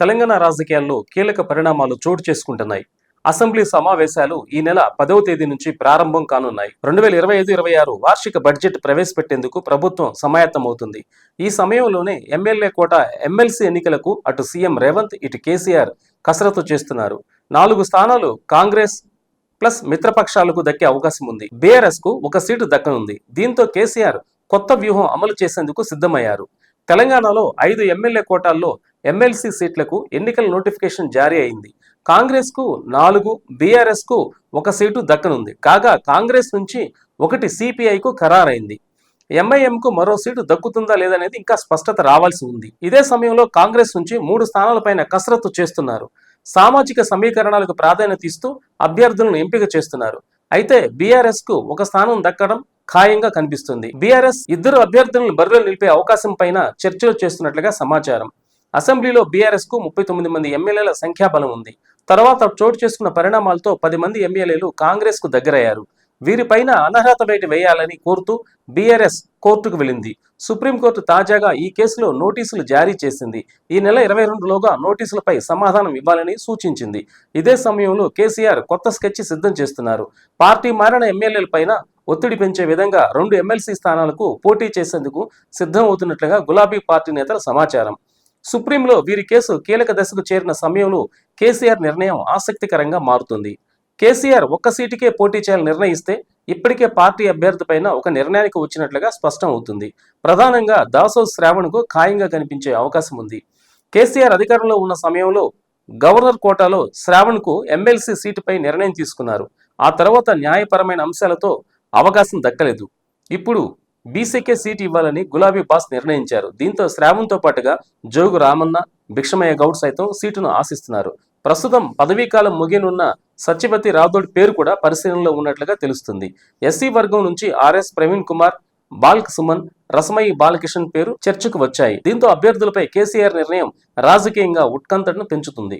తెలంగాణ రాజకీయాల్లో కీలక పరిణామాలు చోటు చేసుకుంటున్నాయి. అసెంబ్లీ సమావేశాలు ఈ నెల పదవ తేదీ నుంచి ప్రారంభం కానున్నాయి. రెండు వేల ఇరవై ఐదు ఇరవై ఆరు వార్షిక బడ్జెట్ ప్రవేశపెట్టేందుకు ప్రభుత్వం సమాయత్తమవుతుంది. ఈ సమయంలోనే ఎమ్మెల్యే కోట ఎమ్మెల్సీ ఎన్నికలకు అటు సీఎం రేవంత్ ఇటు కేసీఆర్ కసరత్తు చేస్తున్నారు. నాలుగు స్థానాలు కాంగ్రెస్ ప్లస్ మిత్రపక్షాలకు దక్కే అవకాశం ఉంది. బీఆర్ఎస్కు ఒక సీటు దక్కనుంది. దీంతో కేసీఆర్ కొత్త వ్యూహం అమలు చేసేందుకు సిద్ధమయ్యారు. తెలంగాణలో ఐదు ఎమ్మెల్యే కోటాల్లో ఎమ్మెల్సీ సీట్లకు ఎన్నికల నోటిఫికేషన్ జారీ అయింది. కాంగ్రెస్కు నాలుగు బీఆర్ఎస్కు ఒక సీటు దక్కనుంది. కాగా కాంగ్రెస్ నుంచి ఒకటి సిపిఐకు ఖరారైంది. ఎంఐఎంకు మరో సీటు దక్కుతుందా లేదనేది ఇంకా స్పష్టత రావాల్సి ఉంది. ఇదే సమయంలో కాంగ్రెస్ నుంచి మూడు స్థానాలపైన కసరత్తు చేస్తున్నారు. సామాజిక సమీకరణాలకు ప్రాధాన్యత ఇస్తూ అభ్యర్థులను ఎంపిక చేస్తున్నారు. అయితే బీఆర్ఎస్కు ఒక స్థానం దక్కడం ఖాయంగా కనిపిస్తుంది. బీఆర్ఎస్ ఇద్దరు అభ్యర్థులను బరిలో నిలిపే అవకాశం పైన చర్చలు చేస్తున్నట్లుగా సమాచారం. అసెంబ్లీలో బీఆర్ఎస్కు ముప్పై తొమ్మిది మంది ఎమ్మెల్యేల సంఖ్యాబలం ఉంది. తర్వాత చోటు చేసుకున్న పరిణామాలతో పది మంది ఎమ్మెల్యేలు కాంగ్రెస్కు దగ్గరయ్యారు. వీరిపైన అనర్హత వేటు వేయాలని కోరుతూ బీఆర్ఎస్ కోర్టుకు వెళ్ళింది. సుప్రీంకోర్టు తాజాగా ఈ కేసులో నోటీసులు జారీ చేసింది. ఈ నెల ఇరవై రెండులోగా నోటీసులపై సమాధానం ఇవ్వాలని సూచించింది. ఇదే సమయంలో కేసీఆర్ కొత్త స్కెచ్ సిద్ధం చేస్తున్నారు. పార్టీ మారిన ఎమ్మెల్యేలపైన ఒత్తిడి పెంచే విధంగా రెండు ఎమ్మెల్సీ స్థానాలకు పోటీ చేసేందుకు సిద్ధం అవుతున్నట్లుగా గులాబీ పార్టీ నేతల సమాచారం. సుప్రీంలో వీరి కేసు కీలక దశకు చేరిన సమయంలో కేసీఆర్ నిర్ణయం ఆసక్తికరంగా మారుతుంది. కేసీఆర్ ఒక్క సీటుకే పోటీ చేయాలని నిర్ణయిస్తే ఇప్పటికే పార్టీ అభ్యర్థి పైన ఒక నిర్ణయానికి వచ్చినట్లుగా స్పష్టం అవుతుంది. ప్రధానంగా దాసో శ్రావణ్కు ఖాయంగా కనిపించే అవకాశం ఉంది. కేసీఆర్ అధికారంలో ఉన్న సమయంలో గవర్నర్ కోటాలో శ్రావణ్కు ఎమ్మెల్సీ సీటుపై నిర్ణయం తీసుకున్నారు. ఆ తర్వాత న్యాయపరమైన అంశాలతో అవకాశం దక్కలేదు. ఇప్పుడు బీసీకే సీట్ ఇవ్వాలని గులాబీ బాస్ నిర్ణయించారు. దీంతో శ్రావంతో పాటుగా జోగు రామన్న భిక్షమయ్య గౌడ్ సైతం సీటును ఆశిస్తున్నారు. ప్రస్తుతం పదవీకాలం ముగినున్న సత్యవతి రాథోడ్ పేరు కూడా పరిశీలనలో ఉన్నట్లుగా తెలుస్తుంది. ఎస్సీ వర్గం నుంచి ఆర్ఎస్ ప్రవీణ్ కుమార్ బాల్క్ సుమన్ రసమయి బాలకిషన్ పేరు చర్చకు వచ్చాయి. దీంతో అభ్యర్థులపై కేసీఆర్ నిర్ణయం రాజకీయంగా ఉత్కంఠను పెంచుతుంది.